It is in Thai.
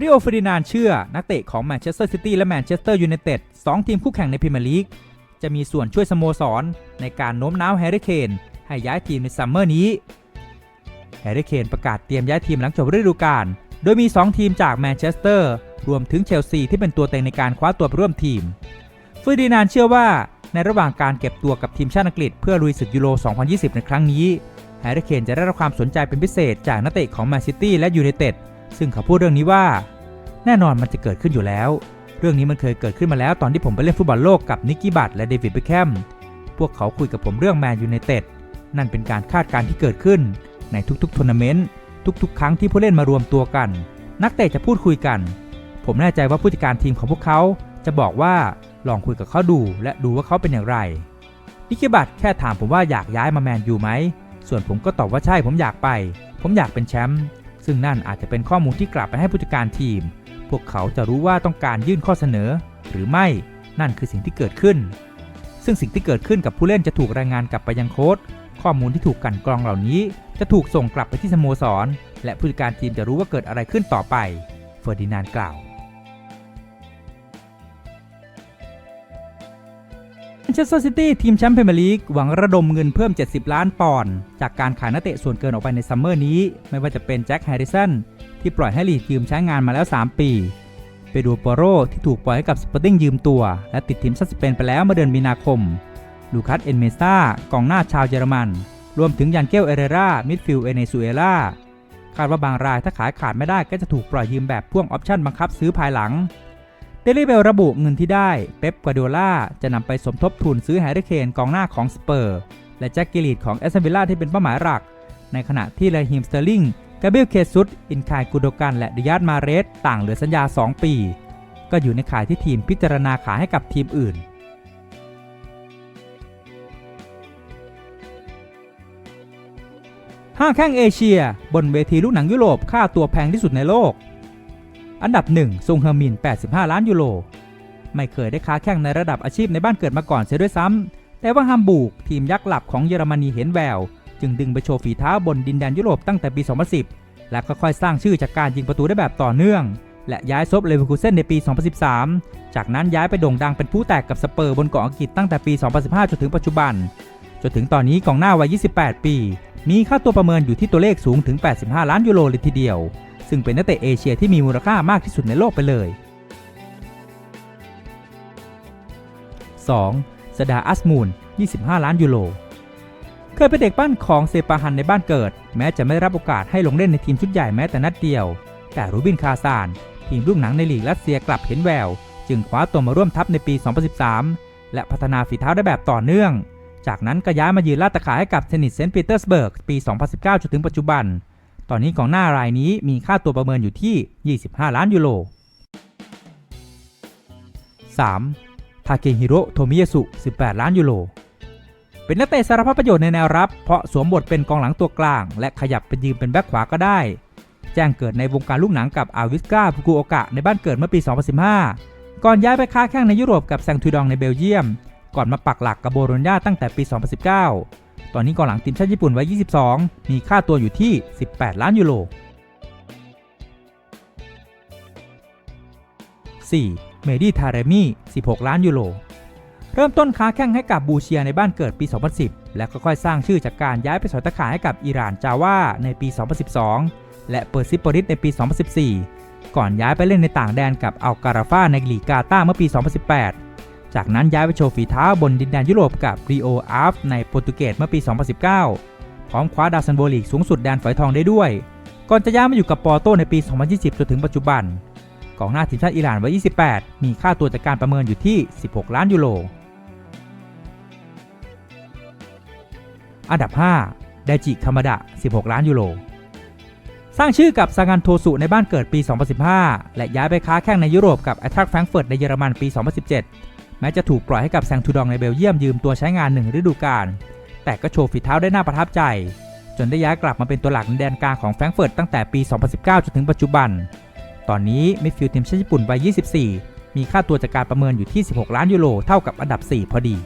ริโอเฟอร์ดินานเชื่อ นักเตะของแมนเชสเตอร์ซิตี้และแมนเชสเตอร์ยูไนเต็ดสองทีมคู่แข่งในพรีเมียร์ลีก จะมีส่วนช่วยสโมสร ในการโน้มน้าวแฮร์รี่เคนให้ย้ายทีมในซัมเมอร์นี้แฮร์รี่เคนประกาศเตรียมย้ายทีมหลังจบฤดูกาลโดยมี 2 ทีมจากแมนเชสเตอร์รวมถึงเชลซีที่เป็นตัวเต็งในการคว้าตัวร่วมทีมเฟอร์ดินานเชื่อว่าในระหว่างการเก็บตัวกับทีมชาติอังกฤษเพื่อลุยศึกยูโร 2020 ในครั้งนี้แฮร์รี่เคนจะได้รับความสนใจเป็นพิเศษจากนักเตะของแมนซิตี้และยูไนเต็ดซึ่งเขาพูดเรื่องนี้ว่า แน่นอนมันจะเกิดขึ้นอยู่แล้ว เรื่องนี้มันเคยเกิดขึ้นมาแล้วตอนที่ผมไปเล่นฟุตบอลโลกกับนิกกี้บัตและเดวิดเบคแคมพวกเขาคุยกับผมเรื่องแมนยูไนเต็ดนั่นเป็นการคาดการณ์ที่เกิดขึ้น ในทุกๆทัวร์นาเมนต์ทุกๆ ครั้งที่ผู้เล่นมารวมตัวกัน นักเตะจะพูดคุยกัน ผมแน่ใจว่าผู้จัดการทีมของพวกเขาจะบอกว่าลองคุยกับเขาดูและดูว่าเขาเป็นอย่างไรนิกกี้บัตแค่ถามผมว่าอยากย้ายมาแมนยูไหม ส่วนผมก็ตอบว่าใช่ผมอยากไป ผมอยากเป็นแชมป์ ซึ่งนั่นอาจจะเป็นข้อมูลที่กลับไปให้ผู้จัดการทีม พวกเขาจะรู้ว่าต้องการยื่นข้อเสนอ หรือไม่นั่นคือสิ่งที่เกิดขึ้น ซึ่งสิ่งที่เกิดขึ้นกับผู้เล่นจะถูกรายงานกลับไปยังโค้ชข้อมูลที่ถูกกันกรองเหล่านี้ จะถูกส่งกลับไปที่สโมสร และผู้จัดการทีมจะรู้ว่าเกิดอะไรขึ้นต่อไปเฟอร์ดินานด์กล่าวแมนเชสเตอร์ซิตี้ทีมแชมป์พรีเมียร์ลีกหวังระดมเงินเพิ่ม 70 ล้านปอนด์จากการขายนักเตะส่วนเกินออกไปในซัมเมอร์นี้ ไม่ว่าจะเป็นแจ็คแฮร์ริสัน ที่ปล่อยให้ลีดยืมใช้งานมาแล้ว 3 ปีเปโดโปโรที่ถูกปล่อยให้กับสปอร์ติ้งยืมตัว และติดทีมชาติสเปนไปแล้วเมื่อเดือนมีนาคม ลูคัสเอนเมซ่ากองหน้าชาวเยอรมัน รวมถึงยันเกลเอเรรามิดฟิลเอเนซูเอลาคาดว่าบางรายถ้าขายขาดไม่ได้ก็จะถูกปล่อยยืมแบบพ่วงออปชั่นบังคับซื้อภายหลังเดลิเบลระบุเงินที่ได้เป๊ปกวาโดล่าจะนำไปสมทบทุนซื้อแฮร์รี่เคนกองหน้าของสเปอร์ และแจ็คกิลีดของแอสตันวิลล่าที่เป็นเป้าหมายหลัก ในขณะที่เลฮิมสเตอร์ลิง กาเบียลเคซุสอินคายกูโดกันและดิยาดมาเรสต่างเหลือสัญญา 2 ปี ก็อยู่ในข่ายที่ทีมพิจารณาขายให้กับทีมอื่น ห้าแข้งเอเชีย บนเวทีลูกหนังยุโรปค่าตัวแพงที่สุดในโลก อันดับ1ซุงเฮอร์มิน 85 ล้านยูโร ไม่เคยได้ค้าแข่งในระดับอาชีพในบ้านเกิดมาก่อนเสียด้วยซ้ำแต่ว่าฮัมบูร์กทีมยักษ์หลับของเยอรมนีเห็นแวว จึงดึงไปโชว์ฝีเท้าบนดินแดนยุโรปตั้งแต่ปี 2010 และค่อยๆสร้างชื่อจากการยิงประตูได้แบบต่อเนื่อง และย้ายซบเลเวอร์คูเซนในปี 2013 จากนั้นย้ายไปโด่งดังเป็นผู้แตกกับสเปอร์บนเกาะอังกฤษตั้งแต่ปี 2015 จนถึงปัจจุบัน จนถึงตอนนี้กองหน้าวัย 28 ปี มีค่าตัวประเมินอยู่ที่ตัวเลขสูงถึง 85 ล้านยูโรเลยทีเดียว ซึ่งเป็นนักเตะเอเชียที่มีมูลค่ามากที่สุดในโลกไปเลย 2. สดาอัสมูน25 ล้านยูโร เคยเป็นเด็กปั้นของเซปาฮันในบ้านเกิด แม้จะไม่ได้รับโอกาสให้ลงเล่นในทีมชุดใหญ่แม้แต่นัดเดียว แต่รูบินคาซาน ทีมลูกหนังในลีกรัสเซียกลับเห็นแวว จึงคว้าตัวมาร่วมทัพในปี 2013 และพัฒนาฝีเท้าได้แบบต่อเนื่อง จากนั้นก็ย้ายมายืนลาดตะขาให้กับเซนิตเซนต์ปีเตอร์สเบิร์กปี 2019 จนถึงปัจจุบัน ตอนนี้กองหน้ารายนี้มีค่าตัวประเมินอยู่ที่ 25 ล้านยูโร 3. ทาเกฮิโรโทมิยาสุ 18 ล้านยูโร เป็นนักเตะสารพัดประโยชน์ในแนวรับ เพราะสวมบทเป็นกองหลังตัวกลาง และขยับเป็นยืมเป็นแบ็คขวาก็ได้ แจ้งเกิดในวงการลูกหนังกับอาวิสกาฟุกุโอกะในบ้านเกิดเมื่อปี 2015 ก่อนย้ายไปค้าแข่งในยุโรปกับแซงทูดองในเบลเยียม ก่อนมาปักหลักกับโบโรญญาตั้งแต่ปี 2019 ตอนนี้กองหลังทีมชาติญี่ปุ่นวัย 22 มีค่าตัวอยู่ที่ 18 ล้านยูโร 4. เมดี้ทาเรมี่ 16 ล้านยูโร เริ่มต้นค้าแข่งให้กับบูเชียในบ้านเกิดปี 2010 และค่อยๆสร้างชื่อจากการย้ายไปสอยตะขายให้กับอิหร่านจาว่าในปี 2012 และเปอร์ซิปโปริสในปี 2014 ก่อนย้ายไปเล่นในต่างแดนกับอัลการาฟาในลีกาตาเมื่อปี 2018 จากนั้นย้ายไปโชว์ฝีเท้าบนดินแดนยุโรปกับรีโออาฟในโปรตุเกสเมื่อปี 2019 พร้อมคว้าดาวซันโบลีกสูงสุดแดนฝอยทองได้ด้วย ก่อนจะย้ายมาอยู่กับปอร์โตในปี 2020 จนถึงปัจจุบันกองหน้าทีมชาติอิหร่านวัย 28 มีค่าตัวจากการประเมินอยู่ที่ 16 ล้านยูโร อันดับ 5 ไดจิคามาดะ 16 ล้านยูโร สร้างชื่อกับซางานโทสุในบ้านเกิดปี 2015 และย้ายไปค้าแข่งในยุโรปกับไอทรัคแฟรงเฟิร์ตในเยอรมันปี 2017 แม้จะถูกปล่อยให้กับแซงทูดองในเบลเยียมยืมตัวใช้งานหนึ่งฤดูกาล แต่ก็โชว์ฝีเท้าได้น่าประทับใจ จนได้ย้ายกลับมาเป็นตัวหลักในแดนกลางของแฟรงเฟิร์ตตั้งแต่ปี 2019 จนถึงปัจจุบัน ตอนนี้มิดฟิลด์ทีมชาติญี่ปุ่นวัย 24 มีค่าตัวจากการประเมินอยู่ที่ 16 ล้านยูโร เท่ากับอันดับ 4 พอดี